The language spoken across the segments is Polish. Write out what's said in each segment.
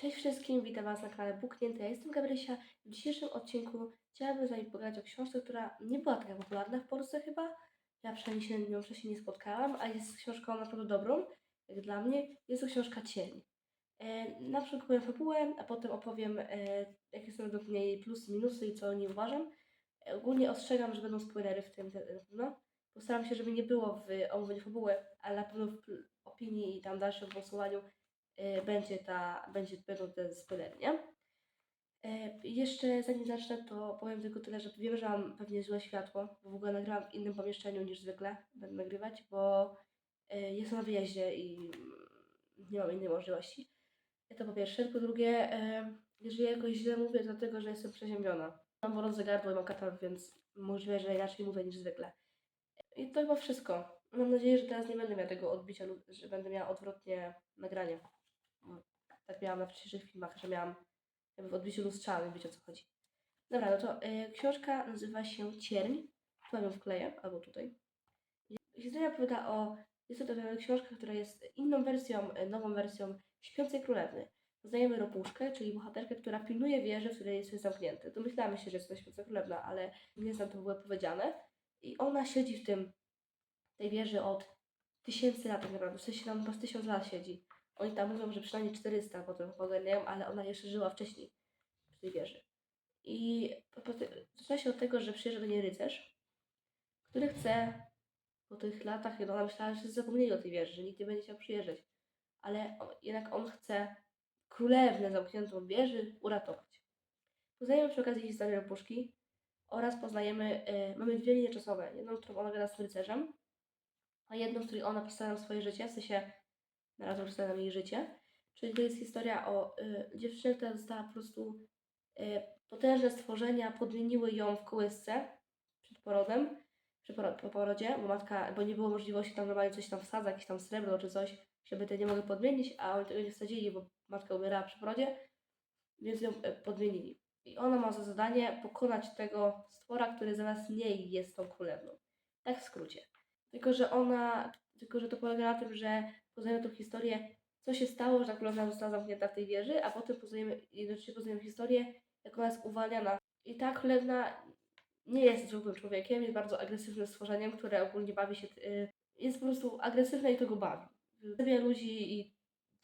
Cześć wszystkim, witam Was na kanale Buknięte. Ja jestem Gabrysia. W dzisiejszym odcinku chciałabym z Wami pogadać o książce, która nie była taka popularna w Polsce chyba. Ja przynajmniej się nią wcześniej nie spotkałam, a jest książką naprawdę dobrą, jak dla mnie. Jest to książka Cień. E, na początku powiem fabułę, a potem opowiem, e, jakie są według mnie plusy, minusy i co o niej uważam. E, ogólnie ostrzegam, że będą spoilery w tym, na pewno. Postaram się, żeby nie było w omówieniu fabuły, ale na pewno w opinii i tam dalszym głosowaniu będzie ta, będzie, będą te spoilery, nie? E, jeszcze zanim zacznę, to powiem tylko tyle, że wiem, że mam pewnie złe światło, bo w ogóle nagrałam w innym pomieszczeniu niż zwykle będę nagrywać, bo e, jestem na wyjeździe i nie mam innej możliwości. To po pierwsze. Po drugie, e, jeżeli jakoś źle mówię, to dlatego, że jestem przeziębiona. Mam bolące gardło i mam katar, więc możliwe, że inaczej mówię niż zwykle. I to chyba wszystko. Mam nadzieję, że teraz nie będę miała tego odbicia, że będę miała odwrotnie nagranie. Tak miałam na wcześniejszych filmach, że miałam jakby w odbiciu lustrzanym, wiecie o co chodzi. Dobra, no to y, książka nazywa się Cierń. Tu mam ją wkleję, albo tutaj. Historia opowiada o... Jest to książka, która jest inną wersją, y, nową wersją Śpiącej Królewny. Poznajemy Ropuszkę, czyli bohaterkę, która pilnuje wieży, w której jest zamknięty. Domyślamy się, że jest to Śpiąca Królewna, ale nie znam, to było powiedziane. I ona siedzi w tym, tej wieży od tysięcy lat tak naprawdę, w sensie tam chyba z tysiąc lat siedzi. Oni tam mówią, że przynajmniej 400 potem poganiają, ale ona jeszcze żyła wcześniej w tej wieży. I po, po, zaczyna się od tego, że przyjeżdża do niej rycerz, który chce po tych latach, no ona myślała, że zapomnieli o tej wieży, że nikt nie będzie chciał przyjeżdżać. Ale on, jednak on chce królewnę zamkniętą wieży uratować. Poznajemy przy okazji historię Ropuszki oraz poznajemy, e, mamy dwie linie czasowe. Jedną, którą ona gada z rycerzem, a jedną, w której ona przedstawia nam swoje życie, w sensie na razie przedstawia nam jej życie. Czyli to jest historia o y, dziewczynie, która została po prostu y, potężne stworzenia, podmieniły ją w kołysce przed porodem, przy po porodzie, bo matka, bo nie było możliwości tam normalnie coś tam wsadzać, jakieś tam srebro czy coś, żeby te nie mogły podmienić, a oni tego nie wsadzili, bo matka umierała przy porodzie, więc ją y, podmienili. I ona ma za zadanie pokonać tego stwora, który zamiast niej jest tą królewną. Tak w skrócie. Tylko, że ona, tylko, że to polega na tym, że poznajemy tą historię, co się stało, że ta królewna została zamknięta w tej wieży, a potem poznajemy, jednocześnie poznajemy historię, jak ona jest uwalniana. I ta królewna nie jest zwykłym człowiekiem, jest bardzo agresywnym stworzeniem, które ogólnie bawi się, y, jest po prostu agresywne i to go bawi. Zabija ludzi i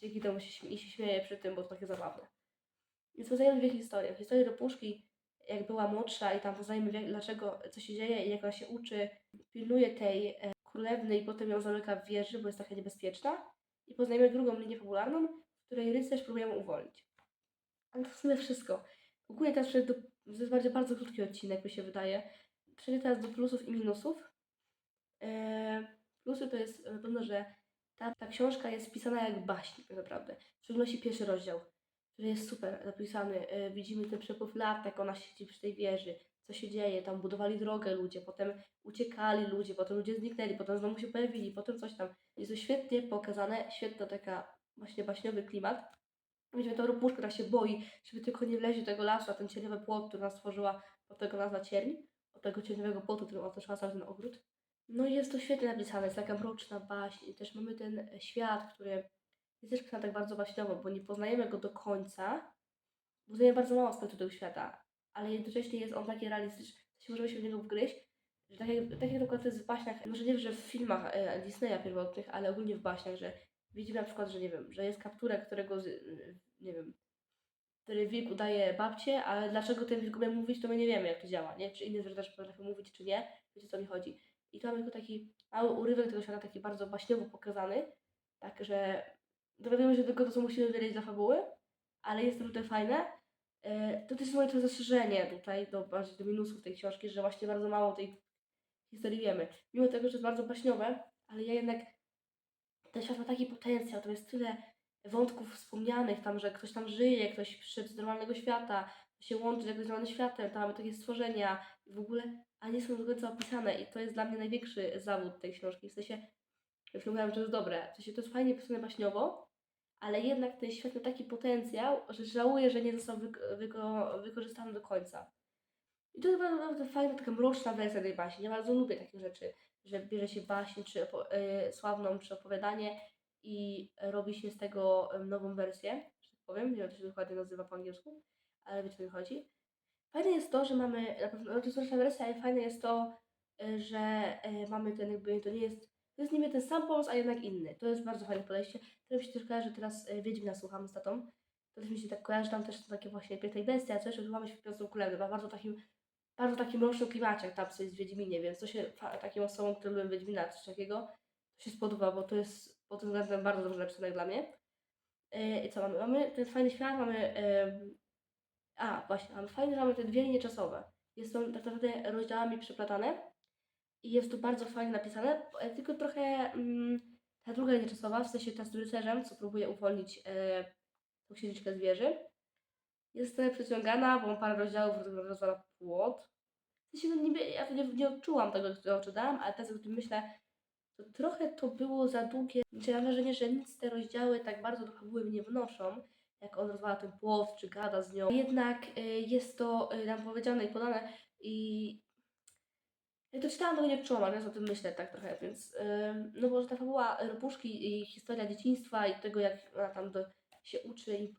dzięki temu się, i się śmieje przy tym, bo to takie zabawne. Więc poznajemy dwie historie. Historię do puszki, jak była młodsza i tam poznajemy dlaczego, co się dzieje i jak ona się uczy, pilnuje tej e, królewny i potem ją zamyka w wieży, bo jest trochę niebezpieczna. I poznajemy drugą linię fabularną, w której rycerz próbuje ją uwolnić. Ale to w sumie wszystko. Ogólnie teraz przejdę do... To jest bardzo, bardzo krótki odcinek, mi się wydaje. Przejdę teraz do plusów i minusów. Eee, plusy to jest na pewno, że ta, ta książka jest pisana jak baśń tak naprawdę. W szczególności pierwszy rozdział, który jest super napisany. E, widzimy ten przepływ lat, jak ona siedzi przy tej wieży, co się dzieje, tam budowali drogę ludzie, potem uciekali ludzie, potem ludzie zniknęli, potem znowu się pojawili, potem coś tam. Jest to świetnie pokazane, świetna taka właśnie baśniowy klimat. Widzimy tą ropuszkę, która się boi, żeby tylko nie wleźć do tego lasu, a ten cieniowy płot, który ona stworzyła, od tego nazwa cierń, od tego cieniowego płotu, którym otoczyła cały ten ogród. No i jest to świetnie napisane, jest taka mroczna baśń i też mamy ten świat, który jest też pisany tak bardzo baśniowo, bo nie poznajemy go do końca, poznajemy bardzo mało aspektów tego świata, ale jednocześnie jest on taki realistyczny, że możemy się w niego wgryźć, że tak jak, tak jak na przykład to jest w baśniach, może nie, że w filmach e, Disneya pierwotnych, ale ogólnie w baśniach, że widzimy na przykład, że nie wiem, że jest kapturek, którego, y, nie wiem, który wilk udaje babcię, ale dlaczego ten wilk umie mówić, to my nie wiemy, jak to działa, nie? Czy inne zwierzęta też potrafią mówić, czy nie. Wiecie, co mi chodzi. I tu mamy tylko taki mały urywek tego świata, taki bardzo baśniowo pokazany, tak, że dowiadujemy się tylko to, co musimy wiedzieć dla fabuły, ale jest to tutaj fajne. E, To też jest moje zastrzeżenie tutaj, do, do minusów tej książki, że właśnie bardzo mało tej historii wiemy. Mimo tego, że jest bardzo baśniowe, ale ja jednak ten świat ma taki potencjał, to jest tyle wątków wspomnianych tam, że ktoś tam żyje, ktoś przyszedł z normalnego świata, się łączy z jakimś normalnym światem, tam mamy takie stworzenia w ogóle, a nie są do końca opisane i to jest dla mnie największy zawód tej książki, w sensie, już mówiłam, że to jest dobre, w sensie to jest fajnie pisane baśniowo, ale jednak ten świat ma taki potencjał, że żałuję, że nie został wyko- wyko- wykorzystany do końca. I to jest naprawdę fajna, taka mroczna wersja tej baśni. Ja bardzo lubię takie rzeczy, że bierze się baśń, czy opo- y, sławną, czy opowiadanie i robi się z tego nową wersję, że tak powiem, nie wiem, jak to się dokładnie nazywa po angielsku, ale wiecie o co mi chodzi. Fajne jest to, że mamy, na pewno, no to jest nasza wersja, ale fajne jest to, y, że y, mamy ten jakby, to nie jest, to jest niby ten sam pomysł, a jednak inny. To jest bardzo fajne podejście. To mi się też kojarzy, teraz y, Wiedźmina słuchamy z tatą. To też mi się tak kojarzy, tam też są takie właśnie piękne i bestia, coś, że mamy śpiącą królewę, ma bardzo takim, bardzo takim mrocznym klimacie, tam coś w Wiedźminie, więc to się takim osobom, które lubią Wiedźmina, coś takiego, to się spodoba, bo to jest pod tym względem bardzo dobrze napisane dla mnie. Yy, I co mamy? Mamy ten fajny świat, mamy. a, właśnie, mamy fajne, że mamy te dwie linie czasowe. Jest to tak naprawdę rozdziałami przeplatane i jest to bardzo fajnie napisane, e, tylko trochę mm, ta druga linia czasowa, w sensie ta z rycerzem, co próbuje uwolnić e, tą księżniczkę z jest trochę przeciągana, bo parę rozdziałów roz- rozwala płot. W sensie, no niby, ja to nie, nie odczułam tego, co czytałam, ale teraz jak o tym myślę, to trochę to było za długie. Znaczy, mam wrażenie, że nic te rozdziały tak bardzo do fabuły nie wnoszą, jak on rozwala ten płot, czy gada z nią. Jednak y, jest to y, nam powiedziane i podane i jak to czytałam, to nie czułam, ale teraz o tym myślę tak trochę, więc ym, no bo że ta fabuła Ropuszki i historia dzieciństwa i tego, jak ona tam do, się uczy i,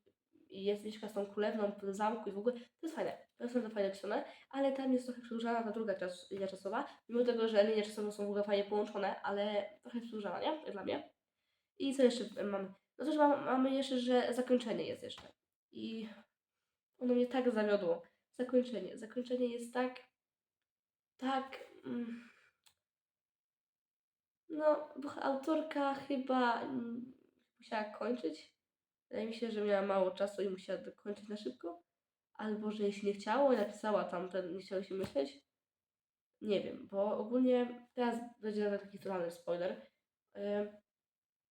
i jest mieszka z tą królewną w zamku i w ogóle, to jest fajne, to jest naprawdę fajne pisane, ale tam jest trochę przedłużana ta druga czas, linia czasowa, mimo tego, że linie czasowe są w ogóle fajnie połączone, ale trochę przedłużana, nie? Jak dla mnie. I co jeszcze mamy? No też mam, mamy jeszcze, że zakończenie jest jeszcze. I ono mnie tak zawiodło. Zakończenie. Zakończenie jest tak, tak... Mm, no, autorka chyba musiała kończyć. Wydaje mi się, że miała mało czasu i musiała dokończyć na szybko. Albo, że jej się nie chciało i napisała tam, ten, nie chciało się myśleć. Nie wiem, bo ogólnie teraz będzie nawet taki totalny spoiler. Yy,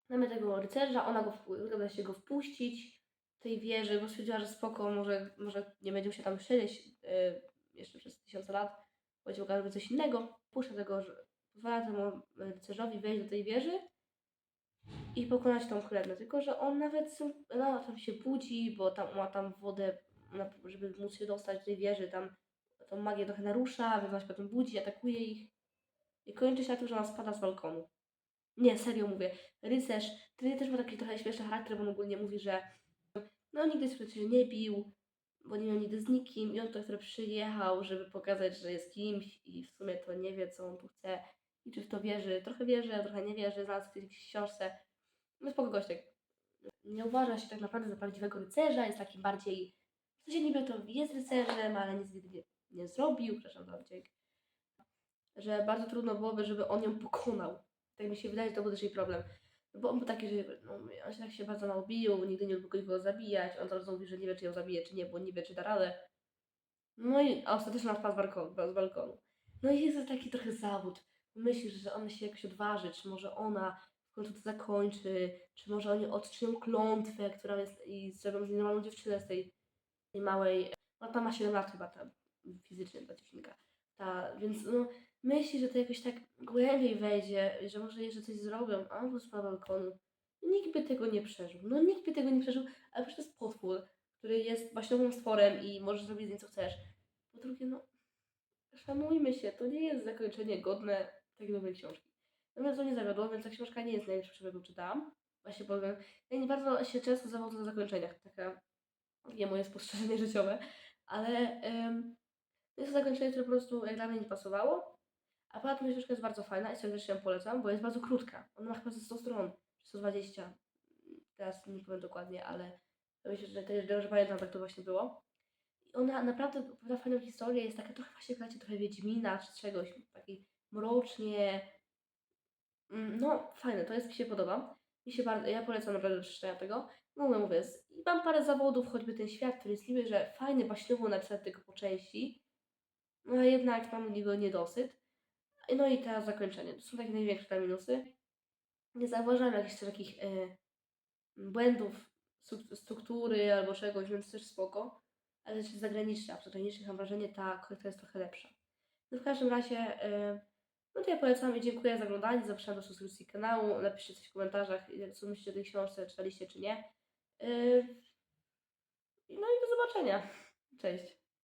mamy tego rycerza, ona go, uda się go wpuścić tej wieży, bo stwierdziła, że spoko, może, może nie będzie się tam siedzieć yy, jeszcze przez tysiące lat, mogła robić coś innego. Puszcza tego, pozwala temu rycerzowi wejść do tej wieży i pokonać tą królewną. Tylko, że on nawet ona tam się budzi, bo tam ma tam wodę, żeby móc się dostać do tej wieży, tam tą magię trochę narusza, więc ona się potem budzi, atakuje ich. I kończy się na tym, że ona spada z balkonu. Nie, serio mówię. Rycerz, który też ma taki trochę śmieszny charakter, bo on ogólnie mówi, że no nigdy się nie bił, bo nie miał nigdy z nikim i on to, który przyjechał, żeby pokazać, że jest kimś i w sumie to nie wie, co on tu chce i czy w to wierzy. Trochę wierzy, trochę nie wierzy, znalazł w jakiejś książce. No spoko gościek. Nie uważa się tak naprawdę za prawdziwego rycerza, jest takim bardziej, w sensie niby to jest rycerzem, ale nic nie, nie zrobił, przepraszam za wdzięk, że bardzo trudno byłoby, żeby on ją pokonał. Tak mi się wydaje, że to był też jej problem. Bo on był taki, że no, on się tak się bardzo mało nigdy nie lubił go zabijać, on teraz mówi, że nie wie, czy ją zabije, czy nie, bo nie wie, czy da radę. No i a ostatecznie ona wpadł z balkonu, z balkonu. No i jest taki trochę zawód. Myślisz, że ona się jakoś odważy, czy może ona w końcu to zakończy, czy może oni odczynią klątwę, która jest i zrobią z normalną dziewczynę z tej, tej małej, no ta ma 7 lat chyba, ta fizycznie ta dziewczynka. Ta, więc no, myśli, że to jakoś tak głębiej wejdzie, że może jeszcze coś zrobią, a on z balkonu. Nikt by tego nie przeżył. No nikt by tego nie przeżył, ale przecież to jest potwór, który jest baśniowym stworem i możesz zrobić z nim co chcesz. Po drugie, no szanujmy się, to nie jest zakończenie godne tej nowej książki. Natomiast to nie zawiodło, więc ta książka nie jest najlepsza, jaką czytałam. Właśnie powiem, ja nie bardzo się często zawodzę na zakończeniach, taka takie moje spostrzeżenie życiowe, ale ym, jest to zakończenie, które po prostu jak dla mnie nie pasowało. A poza tym książka jest bardzo fajna i serdecznie ją polecam, bo jest bardzo krótka. Ona ma chyba ze 100 stron, czy 120. Teraz nie powiem dokładnie, ale myślę, że też dobrze pamiętam, tak to właśnie było. I ona naprawdę opowiada fajną historię, jest taka trochę właśnie, słuchajcie, trochę Wiedźmina czy czegoś, takiej mrocznie. Mm, No, fajne, to jest, mi się podoba. Mi się bardzo, ja polecam naprawdę przeczytania tego. No, no mówię, i mam parę zawodów, choćby ten świat, który jest niby, że fajny, baśniowo napisać tego po części, no a jednak mam niego niedosyt. No i teraz zakończenie. To są takie największe te minusy. Nie zauważyłam jakichś takich e, błędów stru- struktury albo czegoś, więc też spoko. Ale też zagraniczne, a przy zagranicznych mam wrażenie ta korekta jest trochę lepsza. No w każdym razie, e, no to ja polecam i dziękuję za oglądanie. Zapraszam do subskrypcji kanału. Napiszcie coś w komentarzach, co myślicie o tej książce, czytaliście czy nie. E, no i do zobaczenia. Cześć.